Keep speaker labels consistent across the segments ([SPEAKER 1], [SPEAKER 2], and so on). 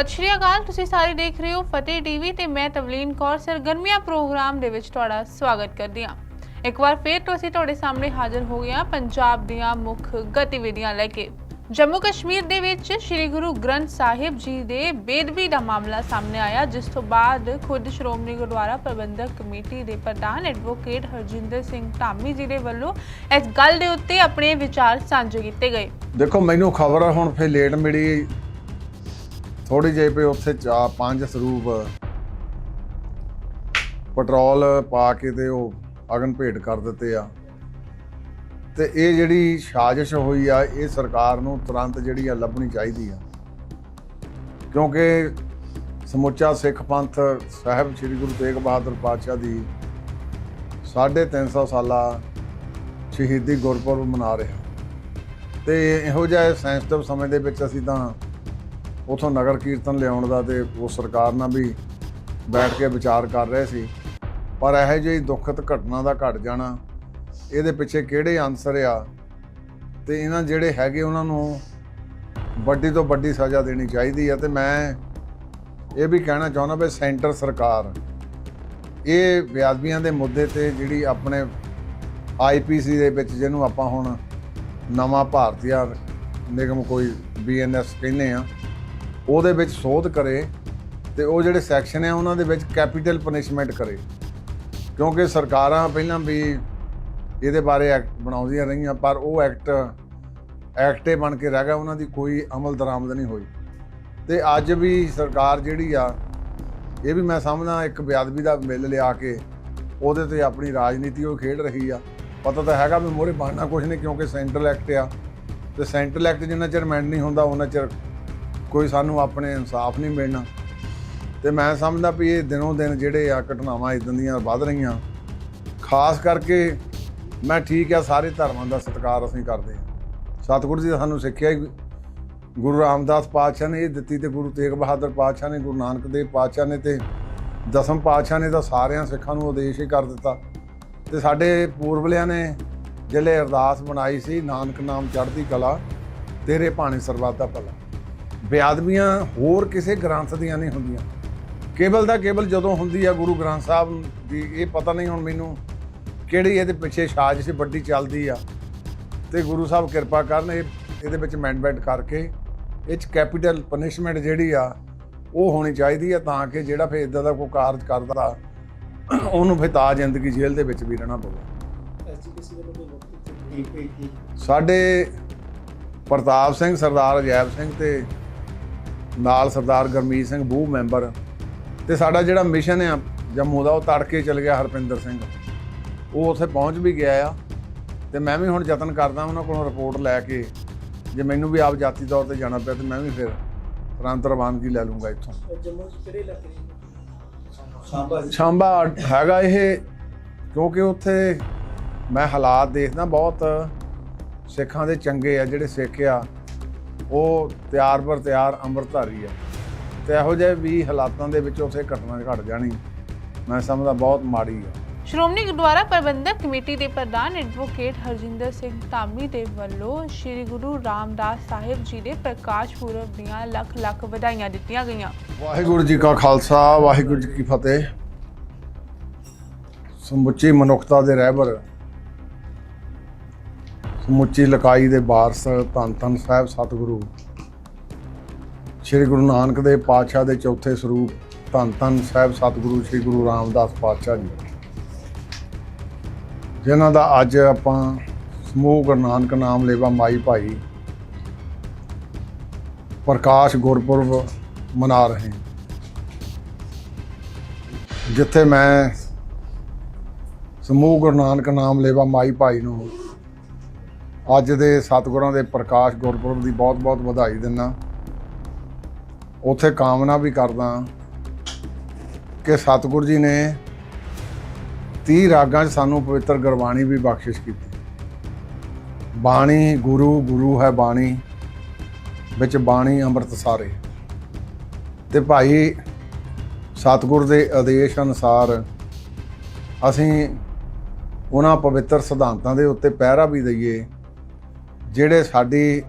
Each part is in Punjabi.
[SPEAKER 1] ਸਤਿ ਸ਼੍ਰੀ ਅਕਾਲ, ਤੁਸੀਂ ਸਾਰੇ ਦੇਖ ਰਹੇ ਹੋ ਫਤਿਹ ਟੀਵੀ ਤੇ ਮੈਂ ਤਵਲੀਨ ਕੌਰ, ਸਰਗਰਮੀਆਂ ਪ੍ਰੋਗਰਾਮ ਦੇ ਵਿੱਚ ਤੁਹਾਡਾ ਸਵਾਗਤ ਕਰਦੀ ਹਾਂ। ਇੱਕ ਵਾਰ ਫੇਰ ਤੋਂ ਅਸੀਂ ਤੁਹਾਡੇ ਸਾਹਮਣੇ ਹਾਜ਼ਰ ਹੋ ਗਏ ਹਾਂ ਪੰਜਾਬ ਦੀਆਂ ਮੁੱਖ ਗਤੀਵਿਧੀਆਂ ਲੈ ਕੇ। ਜੰਮੂ ਕਸ਼ਮੀਰ ਦੇ ਵਿੱਚ ਸ੍ਰੀ ਗੁਰੂ ਗ੍ਰੰਥ ਸਾਹਿਬ ਜੀ ਦੇ ਬੇਦਬੀ ਦਾ ਮਾਮਲਾ ਸਾਹਮਣੇ ਆਇਆ, ਜਿਸ ਤੋਂ ਬਾਅਦ ਖੁਦ ਸ਼੍ਰੋਮਣੀ ਗੁਰਦੁਆਰਾ ਪ੍ਰਬੰਧਕ ਕਮੇਟੀ ਦੇ ਪ੍ਰਧਾਨ ਐਡਵੋਕੇਟ ਹਰਜਿੰਦਰ ਸਿੰਘ ਧਾਮੀ ਜੀ ਦੇ ਵੱਲੋਂ ਇਸ ਗੱਲ ਦੇ ਉੱਤੇ ਆਪਣੇ ਵਿਚਾਰ ਸਾਂਝੇ ਕੀਤੇ ਗਏ।
[SPEAKER 2] ਦੇਖੋ, ਮੈਨੂੰ ਖਬਰ ਹੁਣ ਫੇ ਲੇਟ ਮਿਲੀ ਥੋੜੀ ਜਿਹੀ ਪੇ ਉੱਥੇ ਚਾ ਪੰਜ ਸਰੂਪ ਪੈਟਰੋਲ ਪਾ ਕੇ ਤੇ ਉਹ ਅਗਨ ਭੇਟ ਕਰ ਦਿੱਤੇ ਆ। ਤੇ ਇਹ ਜਿਹੜੀ ਸਾਜ਼ਿਸ਼ ਹੋਈ ਆ, ਇਹ ਸਰਕਾਰ ਨੂੰ ਤੁਰੰਤ ਜਿਹੜੀ ਆ ਲੱਭਣੀ ਚਾਹੀਦੀ ਆ। ਕਿਉਂਕਿ ਸਮੁੱਚਾ ਸਿੱਖ ਪੰਥ ਸਾਹਿਬ ਸ੍ਰੀ ਗੁਰੂ ਤੇਗ ਬਹਾਦਰ ਪਾਤਸ਼ਾਹ ਦੀ 350 ਸਾਲਾ ਸ਼ਹੀਦੀ ਗੁਰਪੁਰਬ ਮਨਾ ਰਿਹਾ। ਤੇ ਇਹੋ ਜਿਹੇ ਸੈਂਸਿਟਿਵ ਸਮੇਂ ਦੇ ਵਿੱਚ ਅਸੀਂ ਤਾਂ ਉਥੋਂ ਨਗਰ ਕੀਰਤਨ ਲਿਆਉਣ ਦਾ ਤੇ ਉਹ ਸਰਕਾਰ ਨਾਲ ਵੀ ਬੈਠ ਕੇ ਵਿਚਾਰ ਕਰ ਰਹੇ ਸੀ। ਪਰ ਇਹੋ ਜਿਹੀ ਦੁਖਤ ਘਟਨਾ ਦਾ ਘਟ ਜਾਣਾ, ਇਹਦੇ ਪਿੱਛੇ ਕਿਹੜੇ ਆਨਸਰ ਆ? ਤੇ ਇਹਨਾਂ ਜਿਹੜੇ ਹੈਗੇ ਉਹਨਾਂ ਨੂੰ ਵੱਡੀ ਤੋਂ ਵੱਡੀ ਸਜ਼ਾ ਦੇਣੀ ਚਾਹੀਦੀ ਆ ਤੇ ਮੈਂ ਇਹ ਵੀ ਕਹਿਣਾ ਚਾਹੁੰਦਾ ਵੀ ਸੈਂਟਰ ਸਰਕਾਰ, ਇਹ ਵਿਆਦਬੀਆਂ ਦੇ ਮੁੱਦੇ ਤੇ ਜਿਹੜੀ ਆਪਣੇ ਆਈਪੀਸੀ ਦੇ ਵਿੱਚ ਜਿਹਨੂੰ ਆਪਾਂ ਹੁਣ ਨਵਾਂ ਭਾਰਤੀਆ ਨਿਗਮ ਕੋਈ ਬੀਐਨਐਸ ਕਹਿੰਦੇ ਆ ਉਹਦੇ ਵਿੱਚ ਸੋਧ ਕਰੇ ਤੇ ਉਹ ਜਿਹੜੇ ਸੈਕਸ਼ਨ ਆ, ਉਹਨਾਂ ਦੇ ਵਿੱਚ ਕੈਪੀਟਲ ਪਨਿਸ਼ਮੈਂਟ ਕਰੇ। ਕਿਉਂਕਿ ਸਰਕਾਰਾਂ ਪਹਿਲਾਂ ਵੀ ਇਹਦੇ ਬਾਰੇ ਐਕਟ ਬਣਾਉਂਦੀਆਂ ਰਹੀਆਂ, ਪਰ ਉਹ ਐਕਟ ਐਕਟੇ ਬਣ ਕੇ ਰਹਿ ਗਿਆ, ਉਹਨਾਂ ਦੀ ਕੋਈ ਅਮਲ ਦਰਾਮਦ ਨਹੀਂ ਹੋਈ। ਤੇ ਅੱਜ ਵੀ ਸਰਕਾਰ ਜਿਹੜੀ ਆ, ਇਹ ਵੀ ਮੈਂ ਸਮਝਦਾ ਇੱਕ ਬਿਆਦਬੀ ਦਾ ਮਿਲ ਲਿਆ ਕੇ ਉਹਦੇ ਤੇ ਆਪਣੀ ਰਾਜਨੀਤੀ ਉਹ ਖੇਡ ਰਹੀ ਆ। ਪਤਾ ਤਾਂ ਹੈਗਾ ਵੀ ਮੋਰੇ ਬਣਨਾ ਕੁਝ ਨਹੀਂ ਕਿਉਂਕਿ ਸੈਂਟਰਲ ਐਕਟ ਆ। ਤੇ ਸੈਂਟਰਲ ਐਕਟ ਜਿੰਨਾ ਚਿਰ ਮੈਂਡ ਨਹੀਂ ਹੁੰਦਾ, ਉਹਨਾਂ ਚਿਰ ਕੋਈ ਸਾਨੂੰ ਆਪਣੇ ਇਨਸਾਫ ਨਹੀਂ ਮਿਲਣਾ। ਤੇ ਮੈਂ ਸਮਝਦਾ ਵੀ ਇਹ ਦਿਨੋਂ ਦਿਨ ਜਿਹੜੇ ਆ ਘਟਨਾਵਾਂ ਇਦਾਂ ਦੀਆਂ ਵੱਧ ਰਹੀਆਂ। ਖਾਸ ਕਰਕੇ ਮੈਂ ਠੀਕ ਆ, ਸਾਰੇ ਧਰਮਾਂ ਦਾ ਸਤਿਕਾਰ ਅਸੀਂ ਕਰਦੇ ਹਾਂ। ਸਤਿਗੁਰੂ ਜੀ ਦਾ ਸਾਨੂੰ ਸਿੱਖਿਆ ਹੀ ਗੁਰੂ ਰਾਮਦਾਸ ਪਾਤਸ਼ਾਹ ਨੇ ਇਹ ਦਿੱਤੀ ਤੇ ਗੁਰੂ ਤੇਗ ਬਹਾਦਰ ਪਾਤਸ਼ਾਹ ਨੇ, ਗੁਰੂ ਨਾਨਕ ਦੇਵ ਪਾਤਸ਼ਾਹ ਨੇ ਤੇ ਦਸਮ ਪਾਤਸ਼ਾਹ ਨੇ ਤਾਂ ਸਾਰਿਆਂ ਸਿੱਖਾਂ ਨੂੰ ਉਦੇਸ਼ ਹੀ ਕਰ ਦਿੱਤਾ। ਤੇ ਸਾਡੇ ਪੂਰਵਲਿਆਂ ਨੇ ਜਿਹੜੇ ਅਰਦਾਸ ਬਣਾਈ ਸੀ, ਨਾਨਕ ਨਾਮ ਚੜ੍ਹਦੀ ਕਲਾ, ਤੇਰੇ ਭਾਣੇ ਸਰਬੱਤ ਦਾ ਭਲਾ। ਬੇਅਦਬੀਆਂ ਹੋਰ ਕਿਸੇ ਗ੍ਰੰਥ ਦੀਆਂ ਨਹੀਂ ਹੁੰਦੀਆਂ। ਕੇਵਲ ਦਾ ਕੇਵਲ ਜਦੋਂ ਹੁੰਦੀ ਆ ਗੁਰੂ ਗ੍ਰੰਥ ਸਾਹਿਬ ਦੀ ਇਹ ਪਤਾ ਨਹੀਂ ਹੁਣ ਮੈਨੂੰ ਕਿਹੜੀ ਇਹਦੇ ਪਿੱਛੇ ਸਾਜ਼ਿਸ਼ ਵੱਡੀ ਚੱਲਦੀ ਆ। ਤੇ ਗੁਰੂ ਸਾਹਿਬ ਕਿਰਪਾ ਕਰਨ ਇਹ ਇਹਦੇ ਵਿੱਚ ਅਮੈਂਡਮੈਂਟ ਕਰਕੇ ਇਹ ਚ ਕੈਪੀਟਲ ਪਨਿਸ਼ਮੈਂਟ ਜਿਹੜੀ ਆ ਉਹ ਹੋਣੀ ਚਾਹੀਦੀ ਆ ਤਾਂ ਕਿ ਜਿਹੜਾ ਫੇ ਇਦਾਂ ਦਾ ਕੋਈ ਕਾਰਜ ਕਰਦਾ ਉਹਨੂੰ ਫੇ ਤਾਂ ਜ਼ਿੰਦਗੀ ਜੇਲ੍ਹ ਦੇ ਵਿੱਚ ਵੀ ਰਹਿਣਾ ਪਵੇ। ਸਾਡੇ ਪ੍ਰਤਾਪ ਸਿੰਘ ਸਰਦਾਰ ਅਜੈਬ ਸਿੰਘ ਤੇ ਨਾਲ ਸਰਦਾਰ ਗਰਮੀਤ ਸਿੰਘ ਬੂਹ ਮੈਂਬਰ। ਤੇ ਸਾਡਾ ਜਿਹੜਾ ਮਿਸ਼ਨ ਆ ਜੰਮੂ ਦਾ ਉਹ ਤੜਕੇ ਚਲ ਗਿਆ ਹਰਪਿੰਦਰ ਸਿੰਘ। ਉਹ ਉੱਥੇ ਪਹੁੰਚ ਵੀ ਗਿਆ ਆ। ਤੇ ਮੈਂ ਵੀ ਹੁਣ ਯਤਨ ਕਰਦਾ ਉਹਨਾਂ ਕੋਲੋਂ ਰਿਪੋਰਟ ਲੈ ਕੇ ਜੇ ਮੈਨੂੰ ਵੀ ਆਪ ਜਾਤੀ ਤੌਰ ਤੇ ਜਾਣਾ ਪਿਆ ਤੇ ਮੈਂ ਵੀ ਫਿਰ ਤੁਰੰਤ ਰਵਾਨਗੀ ਲੈ ਲੂੰਗਾ ਇੱਥੋਂ।
[SPEAKER 3] ਜੰਮੂ ਚ ਕਿਹੜੇ ਇਲਾਕੇ ਨੇ?
[SPEAKER 2] ਸ਼ਾਂਬਾ ਹੈਗਾ ਇਹ ਕਿਉਂਕਿ ਉੱਥੇ ਮੈਂ ਹਾਲਾਤ ਦੇਖਦਾ ਬਹੁਤ ਸਿੱਖਾਂ ਦੇ ਚੰਗੇ ਆ ਜਿਹੜੇ ਸਿੱਖ ਆ। ਉਹ ਤਿਆਰ ਪਰ ਤਿਆਰ ਅੰਮ੍ਰਿਤਧਾਰੀ ਆ ਤੇ ਇਹੋ ਜਿਹੇ ਵੀ ਹਾਲਾਤਾਂ ਦੇ ਵਿੱਚ ਉੱਥੇ ਘਟਨਾ ਘਟ ਜਾਣੀ ਮੈਂ ਸਮਝਦਾ ਬਹੁਤ ਮਾੜੀ ਆ
[SPEAKER 1] ਸ਼੍ਰੋਮਣੀ ਗੁਰਦੁਆਰਾ ਪ੍ਰਬੰਧਕ ਕਮੇਟੀ ਦੇ ਪ੍ਰਧਾਨ ਐਡਵੋਕੇਟ ਹਰਜਿੰਦਰ ਸਿੰਘ ਧਾਮੀ ਦੇ ਵੱਲੋਂ ਸ੍ਰੀ ਗੁਰੂ ਰਾਮਦਾਸ ਸਾਹਿਬ ਜੀ ਦੇ ਪ੍ਰਕਾਸ਼ ਪੁਰਬ ਦੀਆਂ ਲੱਖ ਲੱਖ ਵਧਾਈਆਂ ਦਿੱਤੀਆਂ ਗਈਆਂ।
[SPEAKER 2] ਵਾਹਿਗੁਰੂ ਜੀ ਕਾ ਖਾਲਸਾ ਵਾਹਿਗੁਰੂ ਜੀ ਕੀ ਫਤਿਹ। ਸਮੁੱਚੀ ਮਨੁੱਖਤਾ ਦੇ ਰਹਿਬਰ ਸਮੁੱਚੀ ਲਕਾਈ ਦੇ ਵਾਰਸ ਧੰਨ ਧੰਨ ਸਾਹਿਬ ਸਤਿਗੁਰੂ। ਸ੍ਰੀ ਗੁਰੂ ਨਾਨਕ ਦੇਵ ਪਾਤਸ਼ਾਹ ਦੇ ਚੌਥੇ ਸਰੂਪ ਧੰਨ ਧੰਨ ਸਾਹਿਬ ਸਤਿਗੁਰੂ ਸ੍ਰੀ ਗੁਰੂ ਰਾਮਦਾਸ ਪਾਤਸ਼ਾਹ ਜੀ। ਜਿਨ੍ਹਾਂ ਦਾ ਅੱਜ ਆਪਾਂ ਸਮੂਹ ਗੁਰੂ ਨਾਨਕ ਨਾਮ ਲੇਵਾ ਮਾਈ ਭਾਈ ਪ੍ਰਕਾਸ਼ ਗੁਰਪੁਰਬ ਮਨਾ ਰਹੇ ਜਿੱਥੇ ਮੈਂ ਸਮੂਹ ਗੁਰੂ ਨਾਨਕ ਨਾਮ ਲੇਵਾ ਮਾਈ ਭਾਈ ਨੂੰ ਅੱਜ ਦੇ ਸਤਿਗੁਰਾਂ ਦੇ ਪ੍ਰਕਾਸ਼ ਗੁਰਪੁਰਬ ਦੀ ਬਹੁਤ-ਬਹੁਤ ਵਧਾਈ ਦਿੰਦਾ। ਉਥੇ ਕਾਮਨਾ ਵੀ ਕਰਦਾ ਕਿ ਸਤਿਗੁਰ ਜੀ ਨੇ 30 ਰਾਗਾਂ 'ਚ ਸਾਨੂੰ ਪਵਿੱਤਰ ਗੁਰਬਾਣੀ ਵੀ ਬਖਸ਼ਿਸ਼ ਕੀਤੀ। ਬਾਣੀ ਗੁਰੂ ਗੁਰੂ ਹੈ ਬਾਣੀ, ਵਿੱਚ ਬਾਣੀ ਅੰਮ੍ਰਿਤ ਸਾਰੇ। ਤੇ ਭਾਈ ਸਤਿਗੁਰ ਦੇ ਆਦੇਸ਼ ਅਨੁਸਾਰ ਅਸੀਂ ਉਹਨਾਂ ਪਵਿੱਤਰ ਸਿਧਾਂਤਾਂ ਦੇ ਉੱਤੇ ਪਹਿਰਾ ਵੀ ਦਈਏ। ਜਿਹੜੇ ਸਾਡੀ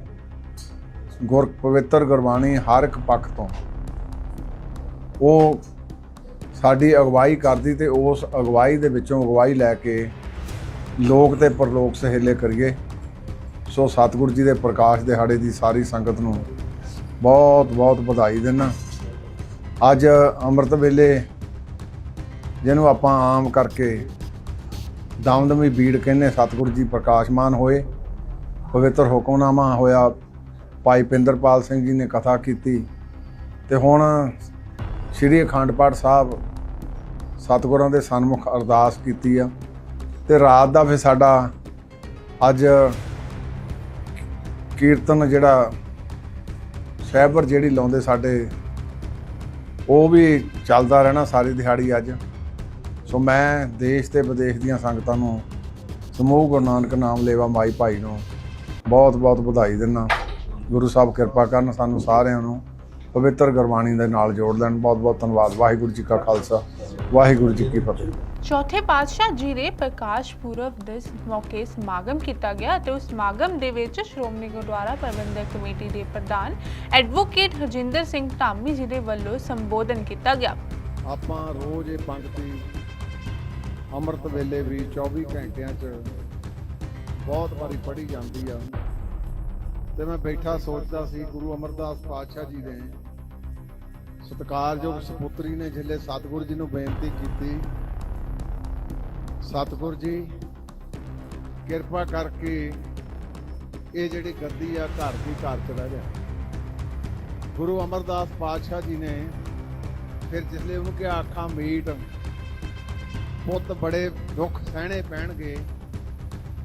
[SPEAKER 2] ਗੁਰ ਪਵਿੱਤਰ ਗੁਰਬਾਣੀ ਹਰ ਇੱਕ ਪੱਖ ਤੋਂ ਉਹ ਸਾਡੀ ਅਗਵਾਈ ਕਰਦੀ ਤੇ ਉਸ ਅਗਵਾਈ ਦੇ ਵਿੱਚੋਂ ਅਗਵਾਈ ਲੈ ਕੇ ਲੋਕ ਤੇ ਪਰਲੋਕ ਸਹੇਲੇ ਕਰੀਏ। ਸੋ ਸਤਿਗੁਰੂ ਜੀ ਦੇ ਪ੍ਰਕਾਸ਼ ਦਿਹਾੜੇ ਦੀ ਸਾਰੀ ਸੰਗਤ ਨੂੰ ਬਹੁਤ ਬਹੁਤ ਵਧਾਈ ਦਿੰਦਾ ਅੱਜ ਅੰਮ੍ਰਿਤ ਵੇਲੇ ਜਿਹਨੂੰ ਆਪਾਂ ਆਮ ਕਰਕੇ ਦਮਦਮੀ ਬੀੜ ਕਹਿੰਦੇ ਸਤਿਗੁਰੂ ਜੀ ਪ੍ਰਕਾਸ਼ਮਾਨ ਹੋਏ। ਪਵਿੱਤਰ ਹੁਕਮਨਾਮਾ ਹੋਇਆ। ਭਾਈ ਪਿੰਦਰਪਾਲ ਸਿੰਘ ਜੀ ਨੇ ਕਥਾ ਕੀਤੀ ਤੇ ਹੁਣ ਸ੍ਰੀ ਅਖੰਡ ਪਾਠ ਸਾਹਿਬ ਸਤਿਗੁਰਾਂ ਦੇ ਸਨਮੁਖ ਅਰਦਾਸ ਕੀਤੀ ਆ। ਤੇ ਰਾਤ ਦਾ ਫਿਰ ਸਾਡਾ ਅੱਜ ਕੀਰਤਨ ਜਿਹੜਾ ਸਹਿਬਰ ਜਿਹੜੀ ਲਾਉਂਦੇ ਸਾਡੇ, ਉਹ ਵੀ ਚੱਲਦਾ ਰਹਿਣਾ ਸਾਰੀ ਦਿਹਾੜੀ ਅੱਜ। ਸੋ ਮੈਂ ਦੇਸ਼ ਤੇ ਵਿਦੇਸ਼ ਦੀਆਂ ਸੰਗਤਾਂ ਨੂੰ ਸਮੂਹ ਗੁਰੂ ਨਾਨਕ ਨਾਮ ਲੇਵਾ ਮਾਈ ਭਾਈ ਨੂੰ ਬਹੁਤ ਬਹੁਤ ਵਧਾਈ ਦਿੰਦਾ। ਗੁਰੂ ਸਾਹਿਬ ਕਿਰਪਾ ਕਰਨ ਸਾਨੂੰ ਸਾਰਿਆਂ ਨੂੰ ਪਵਿੱਤਰ ਗੁਰਬਾਣੀ ਦੇ ਨਾਲ ਜੋੜ ਲੈਣ। ਬਹੁਤ ਬਹੁਤ ਧੰਨਵਾਦ। ਵਾਹਿਗੁਰੂ ਜੀ ਕਾ ਖਾਲਸਾ। ਵਾਹਿਗੁਰੂ ਜੀ ਕੀ ਫਤਿਹ।
[SPEAKER 1] ਚੌਥੇ ਪਾਤਸ਼ਾਹ ਜੀ ਦੇ ਪ੍ਰਕਾਸ਼ ਪੁਰਬ ਦੇ ਮੌਕੇ ਸਮਾਗਮ ਕੀਤਾ ਗਿਆ ਤੇ ਉਸ ਸਮਾਗਮ ਦੇ ਵਿੱਚ ਸ਼੍ਰੋਮਣੀ ਗੁਰਦੁਆਰਾ ਪ੍ਰਬੰਧਕ ਕਮੇਟੀ ਦੇ ਪ੍ਰਧਾਨ ਐਡਵੋਕੇਟ ਹਰਜਿੰਦਰ ਸਿੰਘ ਧਾਮੀ ਜੀ ਦੇ ਵੱਲੋਂ ਸੰਬੋਧਨ ਕੀਤਾ ਗਿਆ।
[SPEAKER 2] ਆਪਾਂ ਰੋਜ਼ ਇਹ ਪੰਕਤੀ ਅੰਮ੍ਰਿਤ ਵੇਲੇ ਵੀ 24 ਘੰਟਿਆਂ 'ਚ ਬਹੁਤ ਵਾਰੀ ਪੜ੍ਹੀ ਜਾਂਦੀ ਆ। ਤੇ ਮੈਂ ਬੈਠਾ ਸੋਚਦਾ ਸੀ, ਗੁਰੂ ਅਮਰਦਾਸ ਪਾਤਸ਼ਾਹ ਜੀ ਨੇ ਸਤਿਕਾਰਯੋਗ ਸੁਪੁੱਤਰੀ ਨੇ ਜਿੱਲੇ ਸਤਿਗੁਰੂ ਜੀ ਨੂੰ ਬੇਨਤੀ ਕੀਤੀ। ਸਤਿਗੁਰੂ ਜੀ, ਕਿਰਪਾ ਕਰਕੇ ਇਹ ਜਿਹੜੀ ਗੱਦੀ ਆ, ਘਰ ਦੀ ਘਰ ਚ ਰਹਿ ਜਾ। ਗੁਰੂ ਅਮਰਦਾਸ ਪਾਤਸ਼ਾਹ ਜੀ ਨੇ ਫਿਰ ਜਿਸਲੇ ਉਹਨੂੰ ਕਿਹਾ ਅੱਖਾਂ ਮੀਟ, ਪੁੱਤ ਬੜੇ ਦੁੱਖ ਸਹਿਣੇ ਪੈਣਗੇ।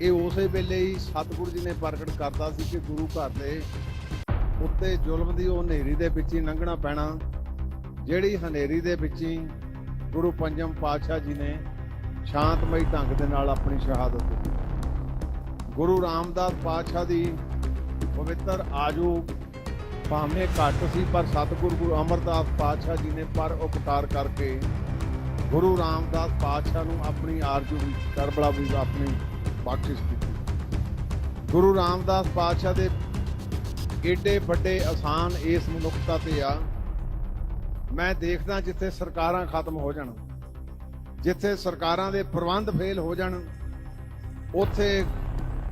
[SPEAKER 2] ਇਹ ਉਸੇ ਵੇਲੇ ਹੀ ਸਤਿਗੁਰੂ ਜੀ ਨੇ ਪ੍ਰਗਟ ਕਰਤਾ ਸੀ ਕਿ ਗੁਰੂ ਘਰ ਦੇ ਉੱਤੇ ਜ਼ੁਲਮ ਦੀ ਉਹ ਹਨੇਰੀ ਦੇ ਵਿੱਚ ਹੀ ਲੰਘਣਾ ਪੈਣਾ, ਜਿਹੜੀ ਹਨੇਰੀ ਦੇ ਵਿੱਚ ਹੀ ਗੁਰੂ ਪੰਜਮ ਪਾਤਸ਼ਾਹ ਜੀ ਨੇ ਸ਼ਾਂਤਮਈ ਢੰਗ ਦੇ ਨਾਲ ਆਪਣੀ ਸ਼ਹਾਦਤ ਦਿੱਤੀ। ਗੁਰੂ ਰਾਮਦਾਸ ਪਾਤਸ਼ਾਹ ਦੀ ਪਵਿੱਤਰ ਆਜੂ ਭਾਵੇਂ ਘੱਟ ਸੀ, ਪਰ ਸਤਿਗੁਰੂ ਗੁਰੂ ਅਮਰਦਾਸ ਪਾਤਸ਼ਾਹ ਜੀ ਨੇ ਪਰ ਉਪਕਾਰ ਕਰਕੇ ਗੁਰੂ ਰਾਮਦਾਸ ਪਾਤਸ਼ਾਹ ਨੂੰ ਆਪਣੀ ਆਰਜੂ ਵੀ ਕਰਬਲਾ ਵੀ ਆਪਣੀ ਬਖਸ਼ਿਸ਼ ਕੀਤੀ ਗੁਰੂ ਰਾਮਦਾਸ ਪਾਤਸ਼ਾਹ ਦੇ ਏਡੇ ਵੱਡੇ ਆਸਾਨ ਇਸ ਮਨੁੱਖਤਾ ਤੇ ਆ, ਮੈਂ ਦੇਖਦਾ ਜਿੱਥੇ ਸਰਕਾਰਾਂ ਖਤਮ ਹੋ ਜਾਣ, ਜਿੱਥੇ ਸਰਕਾਰਾਂ ਦੇ ਪ੍ਰਬੰਧ ਫੇਲ ਹੋ ਜਾਣ, ਉੱਥੇ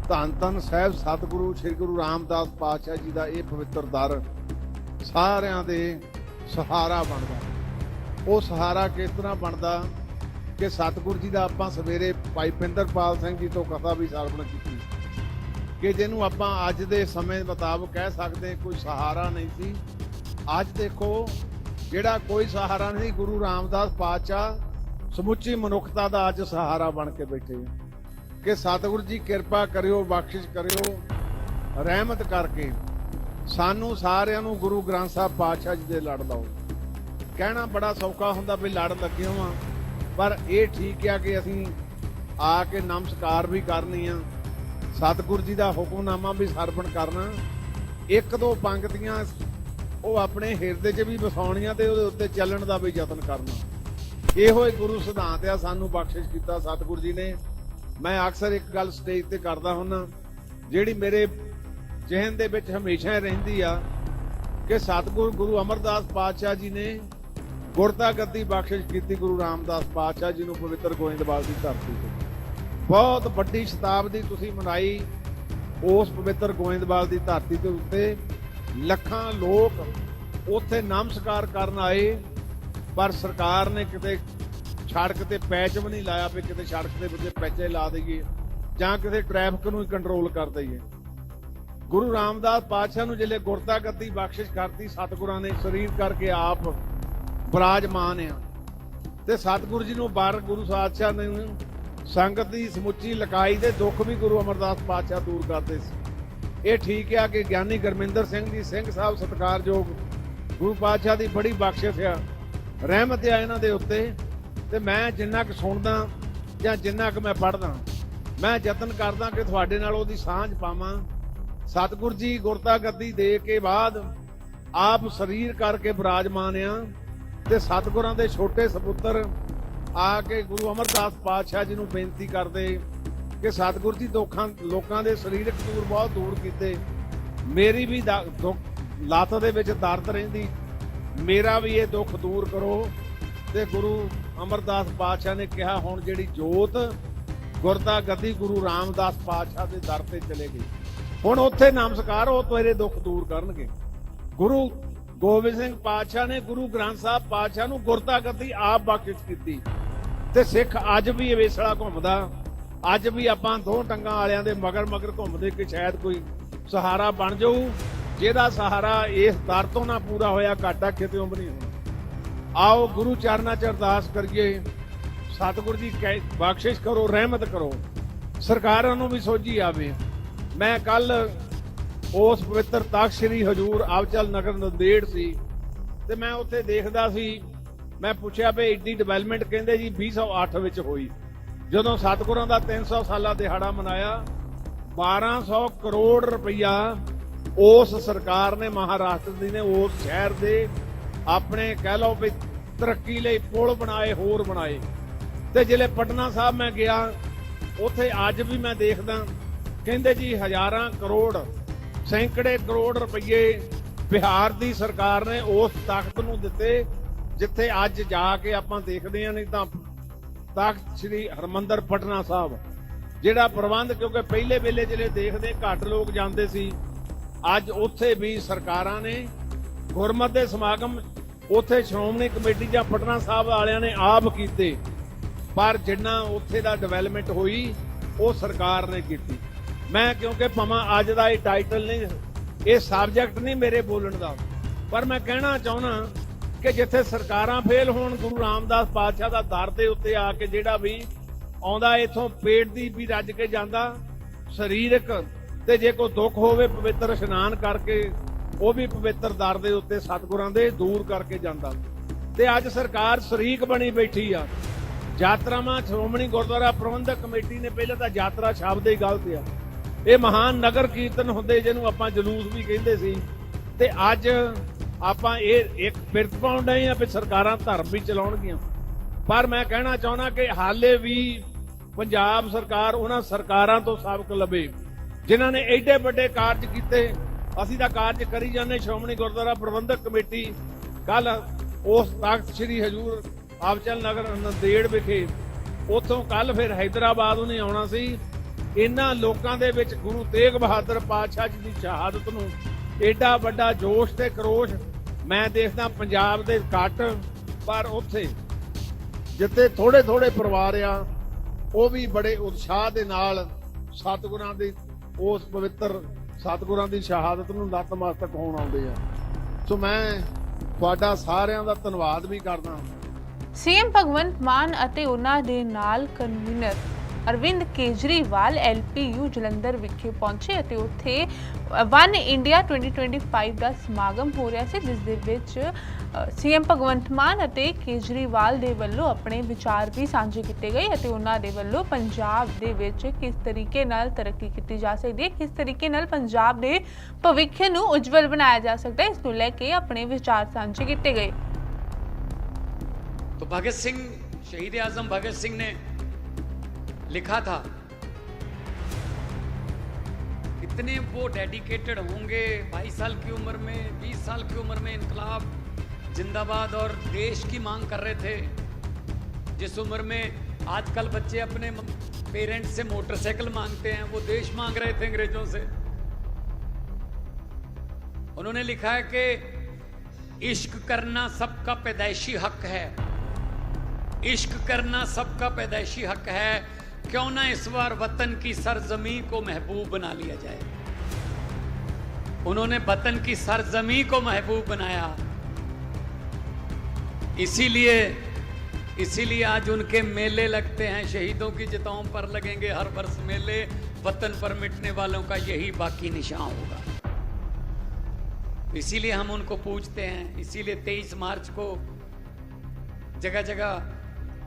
[SPEAKER 2] ਧੰਨ ਧੰਨ ਸਾਹਿਬ ਸਤਿਗੁਰੂ ਸ੍ਰੀ ਗੁਰੂ ਰਾਮਦਾਸ ਪਾਤਸ਼ਾਹ ਜੀ ਦਾ ਇਹ ਪਵਿੱਤਰ ਦਰ ਸਾਰਿਆਂ ਦੇ ਸਹਾਰਾ ਬਣਦਾ। ਉਹ ਸਹਾਰਾ ਕਿਸ ਤਰ੍ਹਾਂ ਬਣਦਾ? ਕਿ ਸਤਿਗੁਰੂ ਜੀ ਦਾ ਆਪਾਂ ਸਵੇਰੇ ਭਾਈ ਪਿੰਦਰਪਾਲ ਸਿੰਘ ਜੀ ਤੋਂ ਕਥਾ ਵੀ ਸਰਵਣ ਕੀਤੀ। ਕਿ ਜਿਹਨੂੰ ਆਪਾਂ ਅੱਜ ਦੇ ਸਮੇਂ ਮੁਤਾਬਕ ਕਹਿ ਸਕਦੇ ਕੋਈ ਸਹਾਰਾ ਨਹੀਂ ਸੀ। ਅੱਜ ਦੇਖੋ, ਜਿਹੜਾ ਕੋਈ ਸਹਾਰਾ ਨਹੀਂ, ਗੁਰੂ ਰਾਮਦਾਸ ਪਾਤਸ਼ਾਹ ਸਮੁੱਚੀ ਮਨੁੱਖਤਾ ਦਾ ਅੱਜ ਸਹਾਰਾ ਬਣ ਕੇ ਬੈਠੇ ਕਿ ਸਤਿਗੁਰੂ ਜੀ ਕਿਰਪਾ ਕਰਿਓ, ਬਖਸ਼ਿਸ਼ ਕਰਿਓ, ਰਹਿਮਤ ਕਰਕੇ ਸਾਨੂੰ ਸਾਰਿਆਂ ਨੂੰ ਗੁਰੂ ਗ੍ਰੰਥ ਸਾਹਿਬ ਪਾਤਸ਼ਾਹ ਜੀ ਦੇ ਲੜ ਲਾਓ। ਕਹਿਣਾ ਬੜਾ ਸੌਖਾ ਹੁੰਦਾ ਵੀ ਲੜ ਲੱਗੇ ਹਾਂ ਪਰ ਇਹ ਠੀਕ ਆ ਕਿ ਅਸੀਂ ਆ ਕੇ ਨਮਸਕਾਰ ਵੀ ਕਰਨੀ ਆ। ਸਤਿਗੁਰੂ ਜੀ ਦਾ ਹੁਕਮਨਾਮਾ ਵੀ ਸਰਵਣ ਕਰਨਾ। ਇੱਕ ਦੋ ਪੰਕਤੀਆਂ ਉਹ ਆਪਣੇ ਹਿਰਦੇ 'ਚ ਵੀ ਵਸਾਉਣੀਆਂ ਤੇ ਉਹਦੇ ਉੱਤੇ ਚੱਲਣ ਦਾ ਵੀ ਯਤਨ ਕਰਨਾ। ਇਹੋ ਹੀ ਗੁਰੂ ਸਿਧਾਂਤ ਆ, ਸਾਨੂੰ ਬਖਸ਼ਿਸ਼ ਕੀਤਾ ਸਤਿਗੁਰੂ ਜੀ ਨੇ। ਮੈਂ ਅਕਸਰ ਇੱਕ ਗੱਲ ਸਟੇਜ ਤੇ ਕਰਦਾ ਹੁੰਨਾ, ਜਿਹੜੀ ਮੇਰੇ ਜ਼ਿਹਨ ਦੇ ਵਿੱਚ ਹਮੇਸ਼ਾ ਹੀ ਰਹਿੰਦੀ ਆ ਕਿ ਸਤਿਗੁਰ, ਗੁਰੂ ਅਮਰਦਾਸ ਪਾਤਸ਼ਾਹ ਜੀ ਨੇ ਗੁਰਤਾ ਗੱਦੀ ਬਖਸ਼ਿਸ਼ ਕੀਤੀ ਗੁਰੂ ਰਾਮਦਾਸ ਪਾਤਸ਼ਾਹ ਜੀ ਨੂੰ ਪਵਿੱਤਰ ਗੋਇੰਦਵਾਲ ਦੀ ਧਰਤੀ ਤੇ। ਬਹੁਤ ਵੱਡੀ ਸ਼ਤਾਬਦੀ ਤੁਸੀਂ ਮਨਾਈ ਉਸ ਪਵਿੱਤਰ ਗੋਇੰਦਵਾਲ ਦੀ ਧਰਤੀ ਦੇ ਉੱਤੇ। ਲੱਖਾਂ ਲੋਕ ਉੱਥੇ ਨਮਸਕਾਰ ਕਰਨ ਆਏ, ਪਰ ਸਰਕਾਰ ਨੇ ਕਿਤੇ ਸੜਕ ਤੇ ਪੈਚ ਵੀ ਨਹੀਂ ਲਾਇਆ ਵੀ ਕਿਤੇ ਸੜਕ ਦੇ ਵਿੱਚ ਪੈਚੇ ਲਾ ਦਈਏ ਜਾਂ ਕਿਤੇ ਟ੍ਰੈਫਿਕ ਨੂੰ ਹੀ ਕੰਟਰੋਲ ਕਰ ਦਈਏ। ਗੁਰੂ ਰਾਮਦਾਸ ਪਾਤਸ਼ਾਹ ਨੂੰ ਜਿਹੜੇ ਗੁਰਤਾ ਗੱਦੀ ਬਖਸ਼ਿਸ਼ ਕਰਤੀ, ਸਤਿਗੁਰਾਂ ਨੇ ਸਰੀਰ ਕਰਕੇ ਆਪ ਬਰਾਜਮਾਨ ਆ। ਤੇ ਸਤਿਗੁਰੂ ਜੀ ਨੂੰ ਬਾਰ ਗੁਰੂ ਪਾਤਸ਼ਾਹ ਨੇ ਸੰਗਤ ਦੀ ਸਮੁੱਚੀ ਲਕਾਈ ਦੇ ਦੁੱਖ ਵੀ ਗੁਰੂ ਅਮਰਦਾਸ ਪਾਤਸ਼ਾਹ ਦੂਰ ਕਰਦੇ ਸੀ। ਇਹ ਠੀਕ ਆ ਕਿ ਗਿਆਨੀ ਗੁਰਮਿੰਦਰ ਸਿੰਘ ਜੀ ਸਿੰਘ ਸਾਹਿਬ ਸਤਿਕਾਰਯੋਗ ਗੁਰੂ ਪਾਤਸ਼ਾਹ ਦੀ ਬੜੀ ਬਖਸ਼ਿਸ਼ ਆ। ਰਹਿਮਤ ਆ ਇਹਨਾਂ ਦੇ ਉੱਤੇ। ਤੇ ਮੈਂ ਜਿੰਨਾ ਕੁ ਸੁਣਦਾ ਜਾਂ ਜਿੰਨਾ ਕੁ ਮੈਂ ਪੜ੍ਹਦਾ, ਮੈਂ ਯਤਨ ਕਰਦਾ ਕਿ ਤੁਹਾਡੇ ਨਾਲ ਉਹਦੀ ਸਾਂਝ ਪਾਵਾਂ। ਸਤਿਗੁਰੂ ਜੀ ਗੁਰਤਾ ਗੱਦੀ ਦੇ ਕੇ ਬਾਅਦ ਆਪ ਸਰੀਰ ਕਰਕੇ ਬਿਰਾਜਮਾਨ ਆ। ਤੇ ਸਤਿਗੁਰਾਂ ਦੇ ਛੋਟੇ ਸਪੁੱਤਰ ਆ ਕੇ ਗੁਰੂ ਅਮਰਦਾਸ ਪਾਤਸ਼ਾਹ ਜੀ ਨੂੰ ਬੇਨਤੀ ਕਰਦੇ ਕਿ ਸਤਿਗੁਰੂ ਜੀ ਦੁੱਖਾਂ ਲੋਕਾਂ ਦੇ ਸਰੀਰਕ ਦੂਰ ਬਹੁਤ ਦੂਰ ਕੀਤੇ। ਮੇਰੀ ਵੀ ਦਾ- ਦੁੱਖ- ਲੱਤ ਦੇ ਵਿੱਚ ਦਰਦ ਰਹਿੰਦੀ। ਮੇਰਾ ਵੀ ਇਹ ਦੁੱਖ ਦੂਰ ਕਰੋ। ਤੇ ਗੁਰੂ ਅਮਰਦਾਸ ਪਾਤਸ਼ਾਹ ਨੇ ਕਿਹਾ, ਹੁਣ ਜਿਹੜੀ ਜੋਤ ਗੁਰਦਾ ਗੱਦੀ ਗੁਰੂ ਰਾਮਦਾਸ ਪਾਤਸ਼ਾਹ ਦੇ ਦਰ ਤੇ ਚਲੇ ਗਈ। ਹੁਣ ਉੱਥੇ ਨਮਸਕਾਰ, ਉਹ ਤੇਰੇ ਦੁੱਖ ਦੂਰ ਕਰਨਗੇ। ਗੁਰੂ ਗੋਬਿੰਦ ਸਿੰਘ ਪਾਤਸ਼ਾਹ ਨੇ ਗੁਰੂ ਗ੍ਰੰਥ ਸਾਹਿਬ ਪਾਤਸ਼ਾਹ ਨੂੰ ਗੁਰਦਾ ਆਪ ਬਖਸ਼ਿਸ਼ ਕੀਤੀ। ਤੇ ਸਿੱਖ ਅੱਜ ਵੀ ਇਹ ਵੇਸਲਾ ਘੁੰਮਦਾ। ਅੱਜ ਵੀ ਆਪਾਂ ਦੋ ਟੰਗਾਂ ਵਾਲਿਆਂ ਦੇ ਮਗਰ ਮਗਰ ਘੁੰਮਦੇ ਕਿ ਸ਼ਾਇਦ ਕੋਈ ਸਹਾਰਾ ਬਣ ਜਾਊ। ਜਿਹਦਾ ਸਹਾਰਾ ਇਸ ਦਰ ਤੋਂ ਨਾ ਪੂਰਾ ਹੋਇਆ, ਘਾਟਾ ਕਿਤੇ ਉਮਰ ਨਹੀਂ ਹੋਣਾ। ਆਓ ਗੁਰੂ ਚਰਨਾਂ 'ਚ ਅਰਦਾਸ ਕਰੀਏ। ਸਤਿਗੁਰੂ ਜੀ ਕਹਿ- ਬਖਸ਼ਿਸ਼ ਕਰੋ, ਰਹਿਮਤ ਕਰੋ। ਸਰਕਾਰਾਂ ਨੂੰ ਵੀ ਸੋਝੀ ਆਵੇ। ਮੈਂ ਕੱਲ ਉਸ ਪਵਿੱਤਰ ਤਖਤ ਸ੍ਰੀ ਹਜੂਰ ਆਵਚਲ ਨਗਰ ਨੰਦੇੜ ਸੀ। ਤੇ ਮੈਂ ਉੱਥੇ ਦੇਖਦਾ ਸੀ, ਮੈਂ ਪੁੱਛਿਆ ਵੀ ਏਡੀ ਡਿਵੈਲਪਮੈਂਟ ਕਹਿੰਦੇ ਜੀ 2008 ਵਿੱਚ ਹੋਈ। ਜਦੋਂ ਸਤਿਗੁਰਾਂ ਦਾ 300 ਸਾਲਾ ਦਿਹਾੜਾ ਮਨਾਇਆ 1200 ਕਰੋੜ ਰੁਪਈਆ ਉਸ ਸਰਕਾਰ ਨੇ, ਮਹਾਰਾਸ਼ਟਰ ਦੀ ਨੇ, ਉਸ ਸ਼ਹਿਰ ਦੇ ਆਪਣੇ ਕਹਿ ਲਓ ਵੀ ਤਰੱਕੀ ਲਈ ਪੁਲ ਬਣਾਏ, ਹੋਰ ਬਣਾਏ। ਤੇ ਜ਼ਿਲ੍ਹੇ ਪਟਨਾ ਸਾਹਿਬ ਮੈਂ ਗਿਆ, ਉੱਥੇ ਅੱਜ ਵੀ ਮੈਂ ਦੇਖਦਾ, ਕਹਿੰਦੇ ਜੀ ਹਜ਼ਾਰਾਂ ਕਰੋੜ ਸੈਂਕੜੇ ਕਰੋੜ ਰੁਪਏ ਬਿਹਾਰ ਦੀ ਸਰਕਾਰ ਨੇ ਉਸ ਤਾਕਤ ਨੂੰ ਦਿੱਤੇ, ਜਿੱਥੇ ਅੱਜ ਜਾ ਕੇ ਆਪਾਂ ਦੇਖਦੇ ਹਾਂ ਨਹੀਂ ਤਾਂ ਤਾਕਤ ਸ੍ਰੀ ਹਰਮੰਦਰ ਪਟਨਾ ਸਾਹਿਬ, ਜਿਹੜਾ ਪ੍ਰਬੰਧ ਕਿਉਂਕਿ ਪਹਿਲੇ ਵੇਲੇ ਜਿਹੜੇ ਦੇਖਦੇ, ਘੱਟ ਲੋਕ ਜਾਂਦੇ ਸੀ, ਅੱਜ ਉੱਥੇ ਵੀ ਸਰਕਾਰਾਂ ਨੇ ਗੁਰਮਤ ਦੇ ਸਮਾਗਮ, ਉੱਥੇ ਸ਼੍ਰੋਮਣੀ ਕਮੇਟੀ ਜਾਂ ਪਟਨਾ ਸਾਹਿਬ ਵਾਲਿਆਂ ਨੇ ਆਪ ਕੀਤੇ, ਪਰ ਜਿੰਨਾ ਉੱਥੇ ਦਾ ਡਿਵੈਲਪਮੈਂਟ ਹੋਈ, ਉਹ ਸਰਕਾਰ ਨੇ ਕੀਤੀ। ਮੈਂ ਕਿਉਂਕਿ ਭਮਾ ਅੱਜ ਦਾ ਇਹ ਟਾਈਟਲ ਨਹੀਂ, ਇਹ ਸਬਜੈਕਟ ਨਹੀਂ ਮੇਰੇ ਬੋਲਣ ਦਾ। ਪਰ ਮੈਂ ਕਹਿਣਾ ਚਾਹੁੰਦਾ ਕਿ ਜਿੱਥੇ ਸਰਕਾਰਾਂ ਫੇਲ ਹੋਣ, ਗੁਰੂ ਰਾਮਦਾਸ ਪਾਤਸ਼ਾਹ ਦਾ ਦਰ ਦੇ ਉੱਤੇ ਆ ਕੇ ਜਿਹੜਾ ਵੀ ਆਉਂਦਾ, ਇਥੋਂ ਪੇਟ ਦੀ ਵੀ ਰੱਜ ਕੇ ਜਾਂਦਾ, ਸਰੀਰਕ ਤੇ ਜੇ ਕੋਈ ਦੁੱਖ ਹੋਵੇ, ਪਵਿੱਤਰ ਇਸ਼ਨਾਨ ਕਰਕੇ ਉਹ ਵੀ ਪਵਿੱਤਰ ਦਰ ਦੇ ਉੱਤੇ ਸਤਿਗੁਰਾਂ ਦੇ ਦੂਰ ਕਰਕੇ ਜਾਂਦਾ। ਤੇ ਅੱਜ ਸਰਕਾਰ ਸ਼ਰੀਕ ਬਣੀ ਬੈਠੀ ਆ। ਯਾਤਰਾਵਾਂ, ਸ਼੍ਰੋਮਣੀ ਗੁਰਦੁਆਰਾ ਪ੍ਰਬੰਧਕ ਕਮੇਟੀ ਨੇ ਪਹਿਲਾਂ ਤਾਂ ਯਾਤਰਾ ਸ਼ਬਦ ਹੀ ਗਲਤ ਆ। ਇਹ ਮਹਾਨ ਨਗਰ ਕੀਰਤਨ ਹੁੰਦੇ ਜਿਹਨੂੰ ਆਪਾਂ ਜਲੂਸ ਵੀ ਕਹਿੰਦੇ ਸੀ। ਤੇ ਅੱਜ ਆਪਾਂ ਇਹ ਇੱਕ ਫਿਰਤ ਪਾਉਣ ਡਏ ਆ ਵੀ ਸਰਕਾਰਾਂ ਧਰਮ ਵੀ ਚਲਾਉਣਗੀਆਂ। ਪਰ ਮੈਂ ਕਹਿਣਾ ਚਾਹੁੰਦਾ ਕਿ ਹਾਲੇ ਵੀ ਪੰਜਾਬ ਸਰਕਾਰ ਉਹਨਾਂ ਸਰਕਾਰਾਂ ਤੋਂ ਸਾਬਕ ਲਵੇ, ਜਿਨ੍ਹਾਂ ਨੇ ਐਡੇ ਵੱਡੇ ਕਾਰਜ ਕੀਤੇ। ਅਸੀਂ ਤਾਂ ਕਾਰਜ ਕਰੀ ਜਾਂਦੇ ਸ਼੍ਰੋਮਣੀ ਗੁਰਦੁਆਰਾ ਪ੍ਰਬੰਧਕ ਕਮੇਟੀ। ਕੱਲ ਉਸ ਤਖਤ ਸ੍ਰੀ ਹਜੂਰ ਆਪਚਲ ਨਗਰ ਨੰਦੇੜ ਵਿਖੇ, ਉਥੋਂ ਕੱਲ ਫਿਰ ਹైదరాబాద్ ਉਹਨੇ ਆਉਣਾ ਸੀ। ਇਹਨਾਂ ਲੋਕਾਂ ਦੇ ਵਿੱਚ ਗੁਰੂ ਤੇਗ ਬਹਾਦਰ ਪਾਤਸ਼ਾਹ ਜੀ ਦੀ ਸ਼ਹਾਦਤ ਨੂੰ ਏਡਾ ਵੱਡਾ ਜੋਸ਼ ਤੇ ਕਰੋਸ਼ ਮੈਂ ਦੇਖਦਾ ਪੰਜਾਬ ਦੇ ਘੱਟ, ਪਰ ਉੱਥੇ ਜਿੱਥੇ ਥੋੜੇ ਥੋੜੇ ਪਰਿਵਾਰ ਆ, ਉਹ ਵੀ ਬੜੇ ਉਤਸ਼ਾਹ ਦੇ ਨਾਲ ਸਤਿਗੁਰਾਂ ਦੀ, ਉਸ ਪਵਿੱਤਰ ਸਤਿਗੁਰਾਂ ਦੀ ਸ਼ਹਾਦਤ ਨੂੰ ਨਤਮਸਤਕ ਹੋਣ ਆਉਂਦੇ ਆ। ਸੋ ਮੈਂ ਤੁਹਾਡਾ ਸਾਰਿਆਂ ਦਾ ਧੰਨਵਾਦ ਵੀ ਕਰਦਾ।
[SPEAKER 1] ਸੀਐਮ ਭਗਵੰਤ ਮਾਨ ਅਤੇ ਉਹਨਾਂ ਦੇ ਨਾਲ ਕਨਵੀਨਰ ਅਰਵਿੰਦ ਕੇਜਰੀਵਾਲ ਐਲਪੀਯੂ ਜਲੰਧਰ ਵਿਖੇ ਪਹੁੰਚੇ ਅਤੇ ਉੱਥੇ ਵਨ ਇੰਡੀਆ 2025 ਦਾ ਸਮਾਗਮ ਹੋ ਰਿਹਾ ਸੀ ਜਿਸ ਦੇ ਵਿੱਚ ਸੀਐਮ ਭਗਵੰਤ ਮਾਨ ਅਤੇ ਕੇਜਰੀਵਾਲ ਦੇ ਵੱਲੋਂ ਆਪਣੇ ਵਿਚਾਰ ਵੀ ਸਾਂਝੇ ਕੀਤੇ ਗਏ ਅਤੇ ਉਹਨਾਂ ਦੇ ਵੱਲੋਂ ਪੰਜਾਬ ਦੇ ਵਿੱਚ ਕਿਸ ਤਰੀਕੇ ਨਾਲ ਤਰੱਕੀ ਕੀਤੀ ਜਾ ਸਕਦੀ ਹੈ ਕਿਸ ਤਰੀਕੇ ਨਾਲ ਪੰਜਾਬ ਦੇ ਭਵਿੱਖ ਨੂੰ ਉਜਵਲ ਬਣਾਇਆ ਜਾ ਸਕਦਾ ਹੈ ਇਸ ਨੂੰ ਲੈ ਕੇ ਆਪਣੇ ਵਿਚਾਰ ਸਾਂਝੇ ਕੀਤੇ ਗਏ
[SPEAKER 4] तो भगत सिंह शहीद आजम भगत सिंह ने लिखा था। इतने वो डेडिकेटेड होंगे 22 साल की उम्र में 20 साल की उम्र में इनकलाब जिंदाबाद और देश की मांग कर रहे थे। जिस उम्र में आजकल बच्चे अपने पेरेंट्स से मोटरसाइकिल मांगते हैं, वो देश मांग रहे थे अंग्रेज़ों से। उन्होंने लिखा है कि इश्क करना सबका पैदाइशी हक है। इश्क करना सबका पैदाइशी हक है। क्यों ना इस बार वतन की सरजमी को महबूब बना लिया जाए? उन्होंने वतन की सरजमी को महबूब बनाया। इसीलिए इसीलिए आज उनके मेले लगते हैं। शहीदों की जिताओं पर लगेंगे हर वर्ष मेले। वतन पर मिटने वालों का यही बाकी निशान होगा। इसीलिए हम उनको पूछते हैं। इसीलिए 23 मार्च को जगह जगह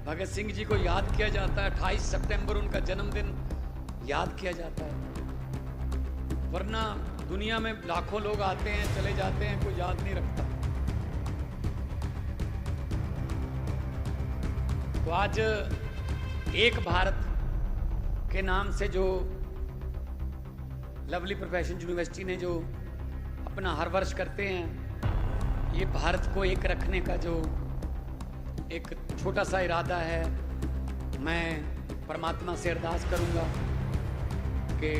[SPEAKER 4] भगत सिंह जी को याद किया जाता है 28 सितंबर उनका जन्मदिन याद किया जाता है। वरना दुनिया में लाखों लोग आते हैं, चले जाते हैं, कोई याद नहीं रखता। तो आज एक भारत के नाम से जो लवली प्रोफेशन यूनिवर्सिटी ने जो अपना हर वर्ष करते हैं, ये भारत को एक रखने का जो एक छोटा सा इरादा है। मैं परमात्मा से अरदास करूँगा कि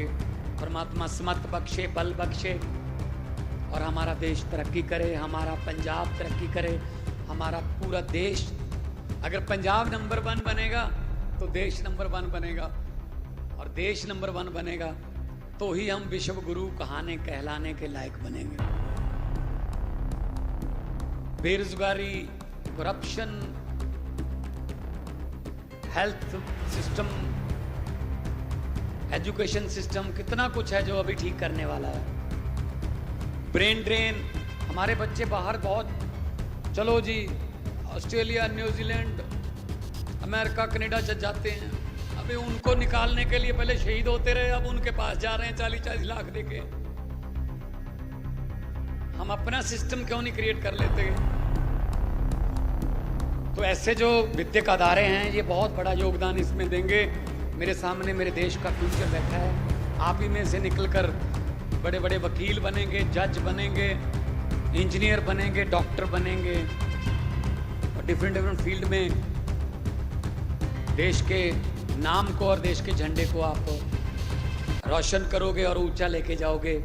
[SPEAKER 4] परमात्मा समत बख्शे, बल बख्शे और हमारा देश तरक्की करे, हमारा पंजाब तरक्की करे, हमारा पूरा देश। अगर पंजाब नंबर वन बनेगा तो देश नंबर वन बनेगा और देश नंबर वन बनेगा तो ही हम विश्व गुरु कहाने, कहलाने के लायक बनेंगे। बेरोजगारी corruption health system education system कितना कुछ है जो अभी ठीक करने वाला है। ब्रेन ड्रेन हमारे बच्चे बाहर बहुत। चलो जी Australia New Zealand America Canada चल जाते हैं। अभी उनको निकालने के लिए पहले शहीद होते रहे, अब उनके पास जा रहे हैं चालीस चालीस लाख देके। हम अपना सिस्टम क्यों नहीं क्रिएट कर लेते? तो ऐसे जो विद्यक अदारे हैं, ये बहुत बड़ा योगदान इसमें देंगे। मेरे सामने मेरे देश का फ्यूचर बैठा है। आप ही में से निकलकर बड़े बड़े वकील बनेंगे जज बनेंगे इंजीनियर बनेंगे डॉक्टर बनेंगे। और डिफरेंट डिफरेंट फ़ील्ड में देश के नाम को और देश के झंडे को आप रोशन करोगे और ऊँचा लेके जाओगे।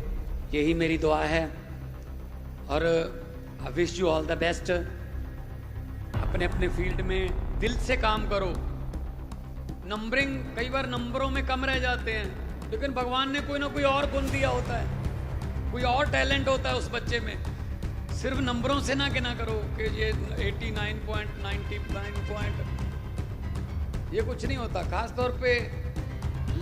[SPEAKER 4] यही मेरी दुआ है। और I wish you all the best अपने अपने फ़ील्ड में दिल से काम करो। नंबरिंग कई बार नंबरों में कम रह जाते हैं, लेकिन भगवान ने कोई ना कोई और गुण दिया होता है, कोई और टैलेंट होता है उस बच्चे में। सिर्फ़ नंबरों से ना गिना करो कि ये 89 पॉइंट 99 पॉइंट। ये कुछ नहीं होता खास तौर पे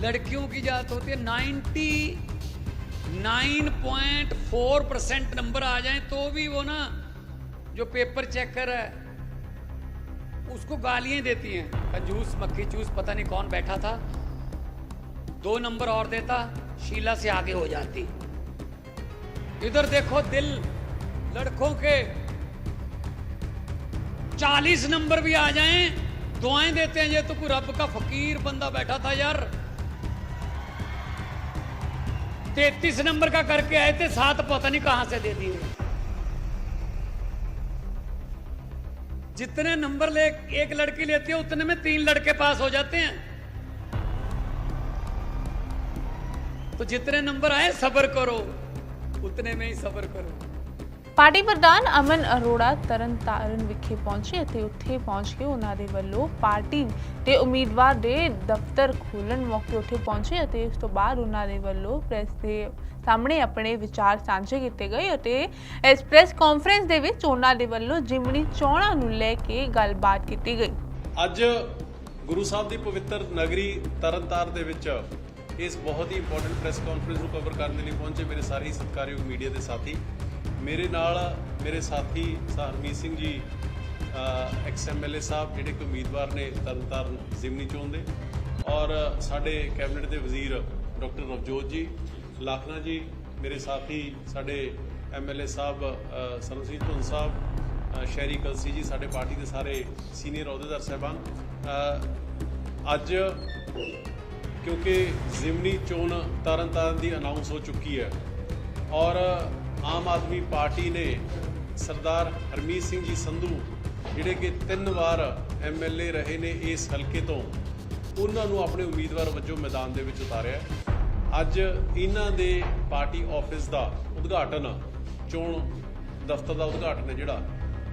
[SPEAKER 4] लड़कियों की जात होती है 99.4 परसेंट नंबर आ जाए तो भी वो ना जो पेपर चेक चेकर है उसको गालियाँ देती हैं। कंजूस, मक्खी, चूस, पता नहीं कौन बैठा था। दो नंबर और देता, शीला से आगे हो जाती। इधर देखो दिल, लड़कों के। चालीस नंबर भी आ जाएँ, दुआएँ देते हैं, ये तो कोई रब का फकीर बंदा बैठा था यार। तैतीस नंबर का करके आए थे, सात पता नहीं कहाँ से दे दिए। जितने नंबर ले एक लड़की लेती है उतने में तीन लड़के पास हो जाते हैं तो जितने नंबर आए सब्र करो उतने में ही सब्र करो
[SPEAKER 1] ਪਾਰਟੀ ਪ੍ਰਧਾਨ ਅਮਨ ਅਰੋੜਾ ਤਰਨਤਾਰਨ ਵਿਖੇ ਪਹੁੰਚੇ ਅਤੇ ਉੱਥੇ ਪਹੁੰਚ ਕੇ ਉਹਨਾਂ ਦੇ ਵੱਲੋਂ ਪਾਰਟੀ ਦੇ ਉਮੀਦਵਾਰ ਦੇ ਦਫ਼ਤਰ ਖੋਲ੍ਹਣ ਮੌਕੇ ਉੱਥੇ ਪਹੁੰਚੇ ਅਤੇ ਉਸ ਤੋਂ ਬਾਅਦ ਉਹਨਾਂ ਦੇ ਵੱਲੋਂ ਪ੍ਰੈਸ ਦੇ ਸਾਹਮਣੇ ਆਪਣੇ ਵਿਚਾਰ ਸਾਂਝੇ ਕੀਤੇ ਗਏ ਅਤੇ ਇਸ ਪ੍ਰੈਸ ਕਾਨਫਰੰਸ ਦੇ ਵਿੱਚ ਉਹਨਾਂ ਦੇ ਵੱਲੋਂ ਜਿਮਣੀ ਚੋਣਾਂ ਨੂੰ ਲੈ ਕੇ ਗੱਲਬਾਤ ਕੀਤੀ ਗਈ।
[SPEAKER 5] ਅੱਜ ਗੁਰੂ ਸਾਹਿਬ ਦੀ ਪਵਿੱਤਰ ਨਗਰੀ ਤਰਨਤਾਰਨ ਦੇ ਵਿੱਚ ਇਸ ਬਹੁਤ ਹੀ ਇੰਪੋਰਟੈਂਟ ਪ੍ਰੈਸ ਕਾਨਫਰੰਸ ਨੂੰ ਕਵਰ ਕਰਨ ਦੇ ਲਈ ਪਹੁੰਚੇ ਮੇਰੇ ਸਾਰੇ ਹੀ ਸਤਿਕਾਰਯੋਗ ਮੀਡੀਆ ਦੇ ਸਾਥੀ। ਮੇਰੇ ਨਾਲ ਮੇਰੇ ਸਾਥੀ ਹਰਮੀਤ ਸਿੰਘ ਜੀ ਐਕਸ ਐਮਐਲਏ ਸਾਹਿਬ, ਜਿਹੜੇ ਕਿ ਉਮੀਦਵਾਰ ਨੇ ਤਰਨਤਾਰਨ ਜ਼ਿਮਨੀ ਚੋਣ ਦੇ। ਔਰ ਸਾਡੇ ਕੈਬਨਿਟ ਦੇ ਵਜ਼ੀਰ ਡਾਕਟਰ ਨਵਜੋਤ ਜੀ ਲਾਖਨਾ ਜੀ ਮੇਰੇ ਸਾਥੀ ਸਾਡੇ ਐਮਐਲਏ ਸਾਹਿਬ ਅ, ਸਰਬਜੀਤ ਧੁੰਨ ਸਾਹਿਬ ਸ਼ਹਿਰੀ ਕਲਸੀ ਜੀ ਸਾਡੇ ਪਾਰਟੀ ਦੇ ਸਾਰੇ ਸੀਨੀਅਰ ਅਹੁਦੇਦਾਰ ਸਾਹਿਬਾਨ। ਅੱਜ ਕਿਉਂਕਿ ਜ਼ਿਮਨੀ ਚੋਣ ਤਰਨਤਾਰਨ ਦੀ ਅਨਾਉਂਸ ਹੋ ਚੁੱਕੀ ਹੈ ਔਰ ਆਮ ਆਦਮੀ ਪਾਰਟੀ ਨੇ ਸਰਦਾਰ ਹਰਮੀਤ ਸਿੰਘ ਜੀ ਸੰਧੂ ਜਿਹੜੇ ਕਿ ਤਿੰਨ ਵਾਰ ਐਮਐਲਏ ਰਹੇ ਨੇ ਇਸ ਹਲਕੇ ਤੋਂ ਉਹਨਾਂ ਨੂੰ ਆਪਣੇ ਉਮੀਦਵਾਰ ਵਜੋਂ ਮੈਦਾਨ ਦੇ ਵਿੱਚ ਉਤਾਰਿਆ ਅੱਜ ਇਹਨਾਂ ਦੇ ਪਾਰਟੀ ਆਫਿਸ ਦਾ ਉਦਘਾਟਨ, ਚੋਣ ਦਫ਼ਤਰ ਦਾ ਉਦਘਾਟਨ ਹੈ ਜਿਹੜਾ,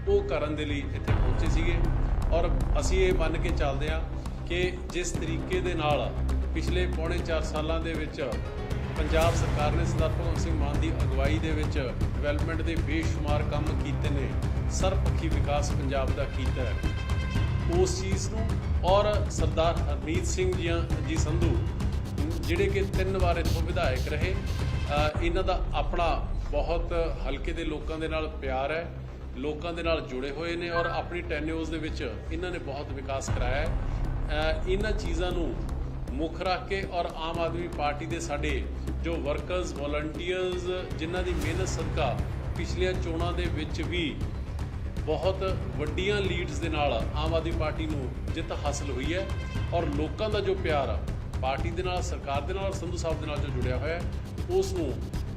[SPEAKER 5] ਉਹ ਕਰਨ ਦੇ ਲਈ ਇੱਥੇ ਪਹੁੰਚੇ ਸੀਗੇ। ਔਰ ਅਸੀਂ ਇਹ ਮੰਨ ਕੇ ਚੱਲਦੇ ਹਾਂ ਕਿ ਜਿਸ ਤਰੀਕੇ ਦੇ ਨਾਲ ਪਿਛਲੇ ਪੌਣੇ 4 ਸਾਲਾਂ ਦੇ ਵਿੱਚ ਪੰਜਾਬ ਸਰਕਾਰ ਨੇ ਸਰਦਾਰ ਭਗਵੰਤ ਸਿੰਘ ਮਾਨ ਦੀ ਅਗਵਾਈ ਦੇ ਵਿੱਚ ਡਿਵੈਲਪਮੈਂਟ ਦੇ ਬੇਸ਼ੁਮਾਰ ਕੰਮ ਕੀਤੇ ਨੇ, ਸਰਬਪੱਖੀ ਵਿਕਾਸ ਪੰਜਾਬ ਦਾ ਕੀਤਾ ਹੈ। ਉਸ ਚੀਜ਼ ਨੂੰ ਔਰ ਸਰਦਾਰ ਹਰਮੀਤ ਸਿੰਘ ਜੀ ਜੀ ਸੰਧੂ ਜਿਹੜੇ ਕਿ ਤਿੰਨ ਵਾਰ ਇੱਥੋਂ ਵਿਧਾਇਕ ਰਹੇ ਇਹਨਾਂ ਦਾ ਆਪਣਾ ਬਹੁਤ ਹਲਕੇ ਦੇ ਲੋਕਾਂ ਦੇ ਨਾਲ ਪਿਆਰ ਹੈ, ਲੋਕਾਂ ਦੇ ਨਾਲ ਜੁੜੇ ਹੋਏ ਨੇ ਔਰ ਆਪਣੀ ਟੈਨਿਓਰਸ ਦੇ ਵਿੱਚ ਇਹਨਾਂ ਨੇ ਬਹੁਤ ਵਿਕਾਸ ਕਰਾਇਆ ਹੈ। ਇਹਨਾਂ ਚੀਜ਼ਾਂ ਨੂੰ ਮੁੱਖ ਰੱਖ ਕੇ ਔਰ ਆਮ ਆਦਮੀ ਪਾਰਟੀ ਦੇ ਸਾਡੇ ਜੋ ਵਰਕਰਸ ਵਲੰਟੀਅਰਸ ਜਿਨ੍ਹਾਂ ਦੀ ਮਿਹਨਤ ਸਦਕਾ ਪਿਛਲੀਆਂ ਚੋਣਾਂ ਦੇ ਵਿੱਚ ਵੀ ਬਹੁਤ ਵੱਡੀਆਂ ਲੀਡਸ ਦੇ ਨਾਲ ਆਮ ਆਦਮੀ ਪਾਰਟੀ ਨੂੰ ਜਿੱਤ ਹਾਸਲ ਹੋਈ ਹੈ ਔਰ ਲੋਕਾਂ ਦਾ ਜੋ ਪਿਆਰ ਆ ਪਾਰਟੀ ਦੇ ਨਾਲ, ਸਰਕਾਰ ਦੇ ਨਾਲ, ਸੰਧੂ ਸਾਹਿਬ ਦੇ ਨਾਲ ਜੋ ਜੁੜਿਆ ਹੋਇਆ ਹੈ, ਉਸ ਨੂੰ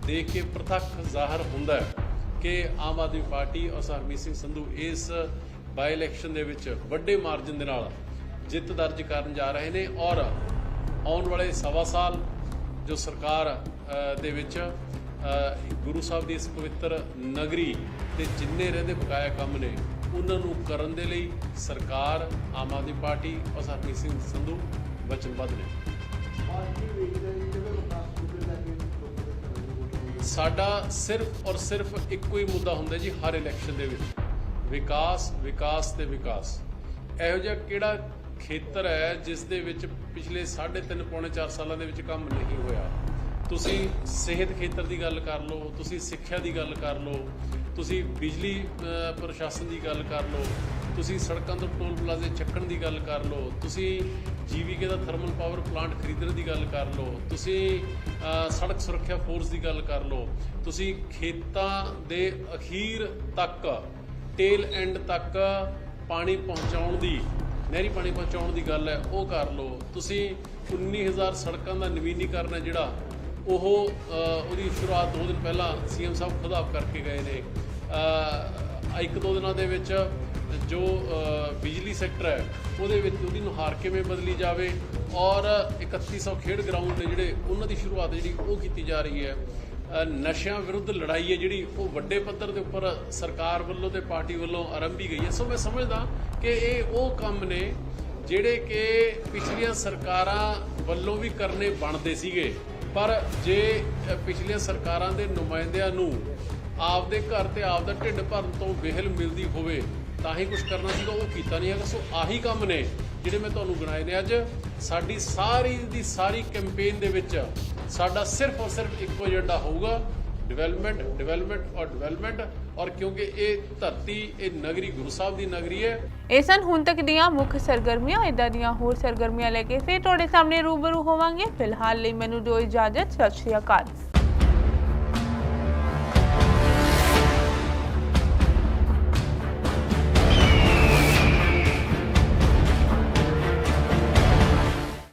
[SPEAKER 5] ਦੇਖ ਕੇ ਪ੍ਰਤੱਖ ਜ਼ਾਹਰ ਹੁੰਦਾ ਹੈ ਕਿ ਆਮ ਆਦਮੀ ਪਾਰਟੀ ਔਰ ਹਰਮੀਤ ਸਿੰਘ ਸੰਧੂ ਇਸ ਬਾਈ ਇਲੈਕਸ਼ਨ ਦੇ ਵਿੱਚ ਵੱਡੇ ਮਾਰਜਨ ਦੇ ਨਾਲ ਜਿੱਤ ਦਰਜ ਕਰਨ ਜਾ ਰਹੇ ਨੇ ਔਰ ਆਉਣ ਵਾਲੇ ਸਵਾ ਸਾਲ ਜੋ ਸਰਕਾਰ ਦੇ ਵਿੱਚ ਗੁਰੂ ਸਾਹਿਬ ਦੀ ਇਸ ਪਵਿੱਤਰ ਨਗਰੀ ਤੇ ਜਿੰਨੇ ਰਹਿੰਦੇ ਬਕਾਇਆ ਕੰਮ ਨੇ, ਉਹਨਾਂ ਨੂੰ ਕਰਨ ਦੇ ਲਈ ਸਰਕਾਰ, ਆਮ ਆਦਮੀ ਪਾਰਟੀ ਔਰ ਹਰਮੀਤ ਸਿੰਘ ਸੰਧੂ ਵਚਨਬੱਧ ਨੇ। ਸਾਡਾ ਸਿਰਫ ਔਰ ਸਿਰਫ ਇੱਕੋ ਹੀ ਮੁੱਦਾ ਹੁੰਦਾ ਜੀ ਹਰ ਇਲੈਕਸ਼ਨ ਦੇ ਵਿੱਚ। ਵਿਕਾਸ ਵਿਕਾਸ ਤੇ ਵਿਕਾਸ। ਇਹੋ ਜਿਹਾ ਕਿਹੜਾ ਖੇਤਰ ਹੈ ਜਿਸ ਦੇ ਵਿੱਚ ਪਿਛਲੇ 3.5 ਪੌਣੇ 4 ਸਾਲਾਂ ਦੇ ਵਿੱਚ ਕੰਮ ਨਹੀਂ ਹੋਇਆ? ਤੁਸੀਂ ਸਿਹਤ ਖੇਤਰ ਦੀ ਗੱਲ ਕਰ ਲਓ, ਤੁਸੀਂ ਸਿੱਖਿਆ ਦੀ ਗੱਲ ਕਰ ਲਓ, ਤੁਸੀਂ ਬਿਜਲੀ ਪ੍ਰਸ਼ਾਸਨ ਦੀ ਗੱਲ ਕਰ ਲਓ, ਤੁਸੀਂ ਸੜਕਾਂ ਤੋਂ ਟੋਲ ਪਲਾਜ਼ੇ ਚੱਕਣ ਦੀ ਗੱਲ ਕਰ ਲਓ, ਤੁਸੀਂ ਜੀਵੀਕੇ ਦਾ ਥਰਮਲ ਪਾਵਰ ਪਲਾਂਟ ਖਰੀਦਣ ਦੀ ਗੱਲ ਕਰ ਲਓ, ਤੁਸੀਂ ਸੜਕ ਸੁਰੱਖਿਆ ਫੋਰਸ ਦੀ ਗੱਲ ਕਰ ਲਓ, ਤੁਸੀਂ ਖੇਤਾਂ ਦੇ ਅਖੀਰ ਤੱਕ ਟੇਲ ਐਂਡ ਤੱਕ ਪਾਣੀ ਪਹੁੰਚਾਉਣ ਦੀ, ਨਹਿਰੀ ਪਾਣੀ ਪਹੁੰਚਾਉਣ ਦੀ ਗੱਲ ਹੈ, ਉਹ ਕਰ ਲਓ। ਤੁਸੀਂ 19000 ਸੜਕਾਂ ਦਾ ਨਵੀਨੀਕਰਨ ਹੈ ਜਿਹੜਾ, ਉਹ ਉਹਦੀ ਸ਼ੁਰੂਆਤ ਦੋ ਦਿਨ ਪਹਿਲਾਂ ਸੀਐਮ ਸਾਹਿਬ ਖੁਦ ਆਪ ਕਰਕੇ ਗਏ ਨੇ। ਇੱਕ ਦੋ ਦਿਨਾਂ ਦੇ ਵਿੱਚ ਜੋ ਬਿਜਲੀ ਸੈਕਟਰ ਹੈ, ਉਹਦੇ ਵਿੱਚ ਉਹਦੀ ਨੁਹਾਰ ਕਿਵੇਂ ਬਦਲੀ ਜਾਵੇ ਔਰ 3100 ਖੇਡ ਗਰਾਊਂਡ ਨੇ ਜਿਹੜੇ ਉਹਨਾਂ ਦੀ ਸ਼ੁਰੂਆਤ ਜਿਹੜੀ ਉਹ ਕੀਤੀ ਜਾ ਰਹੀ ਹੈ। ਨਸ਼ਿਆਂ ਵਿਰੁੱਧ ਲੜਾਈ ਹੈ ਜਿਹੜੀ, ਉਹ ਵੱਡੇ ਪੱਧਰ ਦੇ ਉੱਪਰ ਸਰਕਾਰ ਵੱਲੋਂ ਤੇ ਪਾਰਟੀ ਵੱਲੋਂ ਆਰੰਭੀ ਗਈ ਹੈ। ਸੋ ਮੈਂ ਸਮਝਦਾ ਕਿ ਇਹ ਉਹ ਕੰਮ ਨੇ ਜਿਹੜੇ ਕਿ ਪਿਛਲੀਆਂ ਸਰਕਾਰਾਂ ਵੱਲੋਂ ਵੀ ਕਰਨੇ ਬਣਦੇ ਸੀਗੇ। ਪਰ ਜੇ ਪਿਛਲੀਆਂ ਸਰਕਾਰਾਂ ਦੇ ਨੁਮਾਇੰਦਿਆਂ ਨੂੰ ਆਪਦੇ ਘਰ ਤੇ ਆਪਦਾ ਢਿੱਡ ਭਰਨ ਤੋਂ ਵਿਹਲ ਮਿਲਦੀ ਹੋਵੇ ਤਾਂ ਹੀ ਕੁਝ ਕਰਨਾ ਸੀਗਾ, ਉਹ ਕੀਤਾ ਨਹੀਂ ਹੈਗਾ। ਸੋ ਆਹੀ ਕੰਮ ਨੇ ਜਿਹੜੇ ਮੈਂ ਤੁਹਾਨੂੰ ਗਿਣਾਏ ਨੇ ਅੱਜ। ਸਾਡੀ ਸਾਰੀ ਦੀ ਸਾਰੀ ਕੈਂਪੇਨ ਦੇ ਵਿੱਚ ਸਾਡਾ ਸਿਰਫ ਔਰ ਸਿਰਫ ਇੱਕੋ ਏਜੰਡਾ ਹੋਊਗਾ ਡਿਵੈਲਪਮੈਂਟ ਡਿਵੈਲਪਮੈਂਟ ਔਰ ਡਿਵੈਲਪਮੈਂਟ ਔਰ ਕਿਉਂਕਿ ਇਹ ਧਰਤੀ, ਇਹ ਨਗਰੀ, ਗੁਰੂ ਸਾਹਿਬ ਦੀ ਨਗਰੀ ਹੈ।
[SPEAKER 1] ਇਹ ਸਨ ਹੁਣ ਤੱਕ ਦੀਆਂ ਮੁੱਖ ਸਰਗਰਮੀਆਂ। ਇਦਾਂ ਦੀਆਂ ਹੋਰ ਸਰਗਰਮੀਆਂ ਲੈ ਕੇ ਫਿਰ ਤੁਹਾਡੇ ਸਾਹਮਣੇ ਰੂਬਰੂ ਹੋਵਾਂਗੇ। ਫਿਲਹਾਲ ਲਈ ਮੈਨੂੰ ਦਿਓ ਇਜਾਜ਼ਤ। ਸਤਿ ਸ਼੍ਰੀ ਅਕਾਲ।